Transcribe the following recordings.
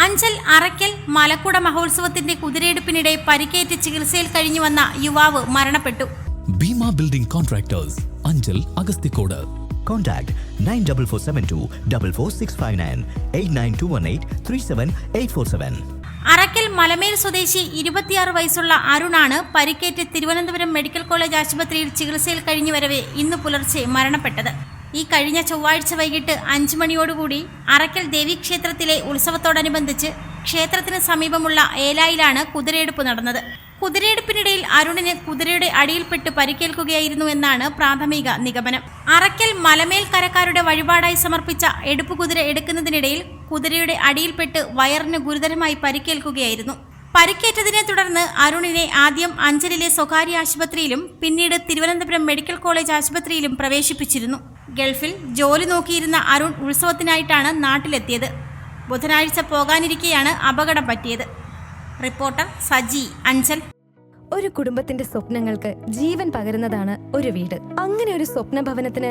അഞ്ചൽ അറയ്ക്കൽ മലക്കുട മഹോത്സവത്തിന്റെ കുതിരയെടുപ്പിനിടെ പരിക്കേറ്റ് ചികിത്സയിൽ കഴിഞ്ഞു വന്ന യുവാവ് മരണപ്പെട്ടു. Bheema building contractors Anchal Agasthikode. Contact nine double four seven two double four six five nine eight nine two one eight three seven eight four seven. Arackal Malamel സ്വദേശി ഇരുപത്തിയാറ് വയസ്സുള്ള അരുണാണ് പരിക്കേറ്റ് തിരുവനന്തപുരം മെഡിക്കൽ കോളേജ് ആശുപത്രിയിൽ ചികിത്സയിൽ കഴിഞ്ഞു വരവെ ഇന്ന് പുലർച്ചെ മരണപ്പെട്ടത്. ഈ കഴിഞ്ഞ ചൊവ്വാഴ്ച വൈകിട്ട് അഞ്ചു മണിയോടുകൂടി അറയ്ക്കൽ ദേവീക്ഷേത്രത്തിലെ ഉത്സവത്തോടനുബന്ധിച്ച് ക്ഷേത്രത്തിന് സമീപമുള്ള ഏലായിലാണ് കുതിരയെടുപ്പ് നടന്നത്. കുതിരയെടുപ്പിനിടയിൽ അരുണിന് കുതിരയുടെ അടിയിൽപ്പെട്ട് പരിക്കേൽക്കുകയായിരുന്നു എന്നാണ് പ്രാഥമിക നിഗമനം. അറയ്ക്കൽ മലമേൽ കരക്കാരുടെ വഴിപാടായി സമർപ്പിച്ച എടുപ്പ് കുതിര എടുക്കുന്നതിനിടയിൽ കുതിരയുടെ അടിയിൽപ്പെട്ട് വയറിന് ഗുരുതരമായി പരിക്കേൽക്കുകയായിരുന്നു. പരിക്കേറ്റതിനെ തുടർന്ന് അരുണിനെ ആദ്യം അഞ്ചലിലെ സ്വകാര്യ ആശുപത്രിയിലും പിന്നീട് തിരുവനന്തപുരം മെഡിക്കൽ കോളേജ് ആശുപത്രിയിലും പ്രവേശിപ്പിച്ചിരുന്നു. ഗൾഫിൽ ജോലി നോക്കിയിരുന്ന അരുൺ ഉത്സവത്തിനായിട്ടാണ് നാട്ടിലെത്തിയത്. ബുധനാഴ്ച പോകാനിരിക്കെയാണ് അപകടം പറ്റിയത്. റിപ്പോർട്ടർ സജി അഞ്ചൽ. ഒരു കുടുംബത്തിന്റെ സ്വപ്നങ്ങൾക്ക് ജീവൻ പകരുന്നതാണ് ഒരു വീട്. അങ്ങനെ ഒരു സ്വപ്ന ഭവനത്തിന്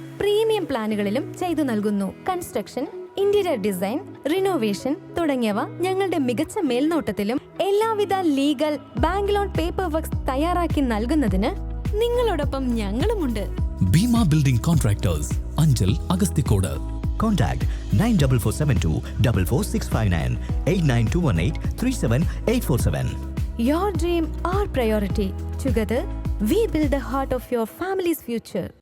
പ്രീമിയം പ്ലാനുകളിലും ചെയ്തു നൽകുന്നു കൺസ്ട്രക്ഷൻ ഇന്റീരിയർ ഡിസൈൻ റിനോവേഷൻ തുടങ്ങിയവ ഞങ്ങളുടെ മികച്ച മേൽനോട്ടത്തിലും എല്ലാവിധ legal bank loan paper works തയ്യാറാക്കി നൽകുന്നതിന് നിങ്ങളോടൊപ്പം ഞങ്ങളുമുണ്ട് Bheema building contractors Anchal Agasthikode Contact 94472 44659 89218 37847. Your dream, our priority. Together, we build the heart of your family's future.